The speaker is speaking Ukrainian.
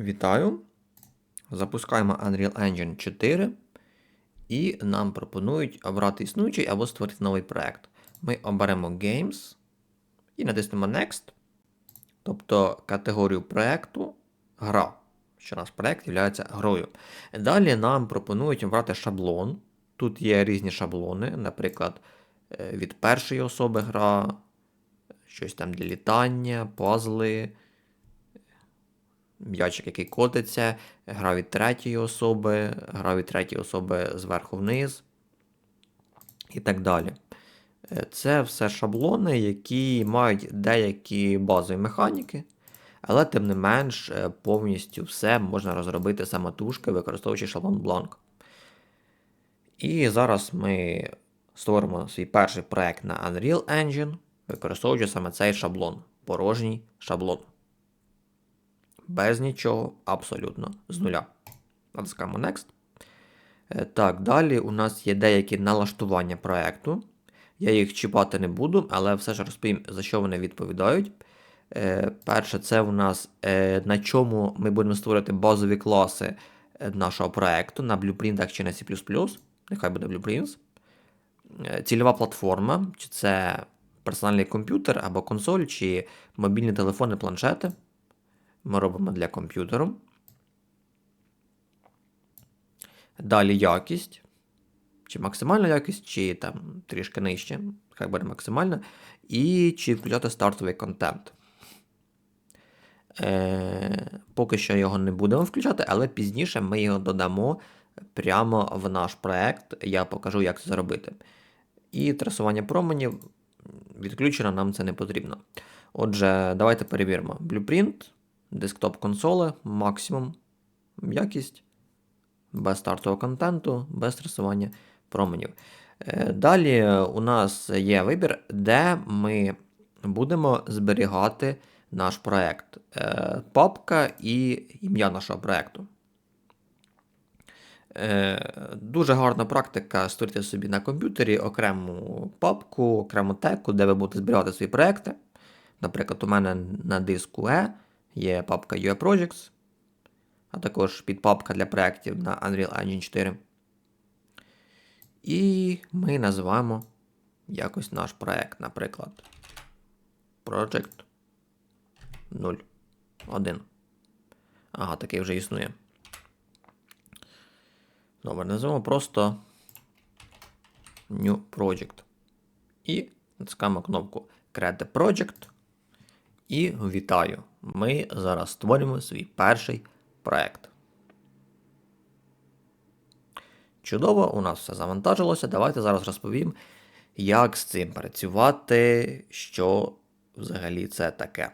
Вітаю. Запускаємо Unreal Engine 4. І нам пропонують обрати існуючий або створити новий проект. Ми оберемо Games і натиснемо Next. Тобто категорію проекту гра. Що наш проект є грою. Далі нам пропонують обрати шаблон. Тут є різні шаблони, наприклад, е, від першої особи гра, щось там для літання, пазли, м'ячик, який котиться, гра від третьої особи, гра від третьої особи зверху вниз і так далі. Е, Це все шаблони, які мають деякі базові механіки, але тим не менш е, повністю все можна розробити самотужки, використовуючи шаблон Blank. І зараз ми створимо свій перший проект на Unreal Engine, використовуючи саме цей шаблон, порожній шаблон. Без нічого, абсолютно з нуля. Натискаємо Next. Е, Так, далі у нас є деякі налаштування проекту. Я їх чіпати не буду, але все ж розповім, за що вони відповідають. Е, Перше, це у нас е, на чому ми будемо створити базові класи нашого проекту на Blueprint чи на C. Нехай буде Blueprints. Цільова платформа, чи це персональний комп'ютер або консоль, чи мобільні телефони, планшети. Ми робимо для комп'ютеру. Далі якість. Чи максимальна якість, чи там трішки нижче, хай буде максимальна. І чи включати стартовий контент. Е, Поки що його не будемо включати, але пізніше ми його додамо прямо в наш проект. Я покажу, як це зробити. І трасування променів відключено, нам це не потрібно. Отже, давайте перевіримо. Blueprint, десктоп консоли, максимум, якість, без стартового контенту, без трасування променів. Е, Далі у нас є вибір, де ми будемо зберігати наш проект. Е, Папка і ім'я нашого проекту. Е, Дуже гарна практика створити собі на комп'ютері окрему папку, окрему теку, де ви будете зберігати свої проекти. Наприклад, у мене на диску E є папка UA Projects, а також підпапка для проєктів на Unreal Engine 4. І ми називаємо якось наш проект, наприклад, Project 01. Ага, такий вже існує. Добре, називаємо просто New Project. І натискаємо кнопку Create Project. І вітаю! Ми зараз створюємо свій перший проект. Чудово, у нас все завантажилося. Давайте зараз розповім, як з цим працювати, що взагалі це таке.